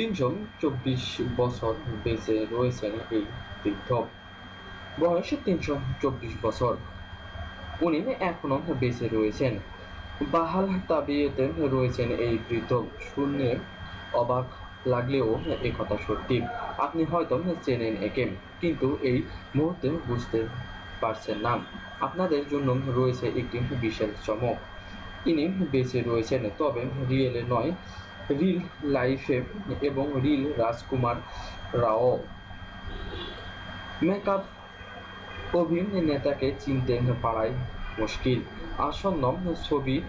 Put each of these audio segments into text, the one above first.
তিনজন চব্বিশ বছর বেঁচে রয়েছেন এই বৃদ্ধ। বয়স তিনশো চব্বিশ বছর। উনি এখনও বেঁচে রয়েছেন। বাহাল তাবিয়েতে রয়েছেন এই বৃদ্ধ। শূন্যে অবাক লাগলেও একথা সত্যি। আপনি হয়তো চেনেন একে, কিন্তু এই মুহূর্তে বুঝতে পারছেন না। আপনাদের জন্য রয়েছে একটি বিশেষ চমক। ইনি বেঁচে রয়েছেন, তবে রিয়েলে নয় রিল লাইফে এবং রিল রাজকুমার রাও। মেকআপ অভিনেতাকে চিনতে পারাই মুশকিল। আসন্ন ছবি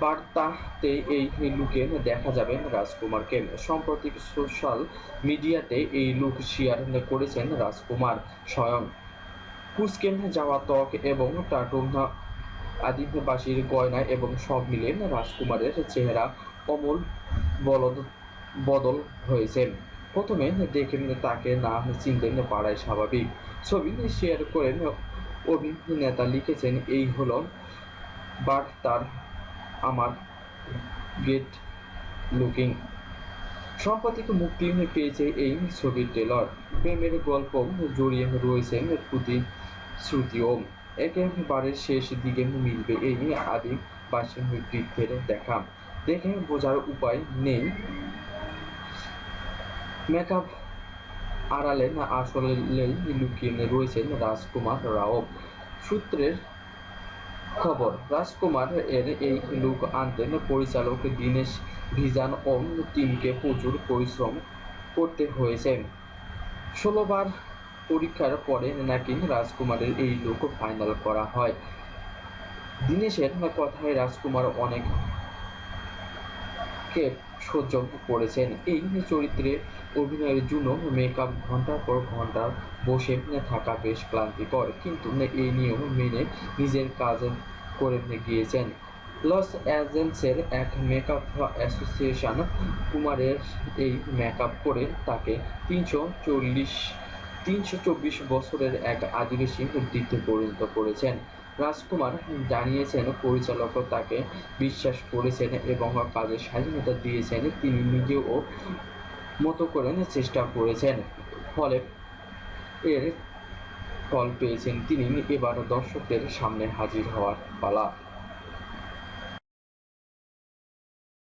বার্তাতে এই লুকে দেখা যাবে রাজকুমারকে। সম্প্রতি সোশ্যাল মিডিয়াতে এই লুক শেয়ার করেছেন রাজকুমার স্বয়ং। কুচকে যাওয়া ত্বক এবং টাটু আদিবাসীর গয়না এবং সব মিলে রাজকুমারের চেহারা অমূল বলদ বদল হয়েছে প্রথমে দেখে তাকে না চিনতে পারাই স্বাভাবিক। ছবি শেয়ার করেন অভিনেতা লিখেছেন, এই হলো বাট তার আমার গেট লুকিং সম্প্রতি মুক্তি পেয়েছে এই ছবির ট্রেলার প্রেমের গল্প জড়িয়ে রয়েছেন প্রতি শ্রুতিও একেবারে শেষ দিকে মিলবে এই আদিবাসী বৃদ্ধের দেখা। দেখে বোঝার উপায় নেই। মেকআপ আড়ালে না আসলে লুকিয়ে রয়েছেন রাজকুমার রাও। সূত্রের খবর, রাজকুমার এর এই লুক আনতে পরিচালক দীনেশ ভিজান ও টিমকে প্রচুর পরিশ্রম করতে হয়েছে। ষোলোবার পরীক্ষার পরে নাকি রাজকুমারের এই লুক ফাইনাল করা হয়। দীনেশের কথায় রাজকুমার অনেক কে সহ্য করেছেন? এই চরিত্রে অভিনয়ের জন্য মেকআপ ঘণ্টার পর ঘণ্টা বসে থাকা বেশ ক্লান্তিকর। কিন্তু এই নিয়ম মেনে নিজের কাজ করে গিয়েছেন। লস অ্যাঞ্জেলসের এক মেকআপ অ্যাসোসিয়েশন কুমারের এই মেকআপ করে তাকে তিনশো চল্লিশ, তিনশো চব্বিশ বছরের এক আদিবাসী বৃদ্ধে পরিণত করেছেন। রাজকুমার জানিয়েছেন পরিচালক তাকে বিশ্বাস করেছেন এবং কাজের স্বাধীনতা দিয়েছেন। তিনি নিজেও মতো করে চেষ্টা করেছেন। ফলে এর ফল পেয়েছেন তিনি। এবার দর্শকদের সামনে হাজির হওয়ার পালা।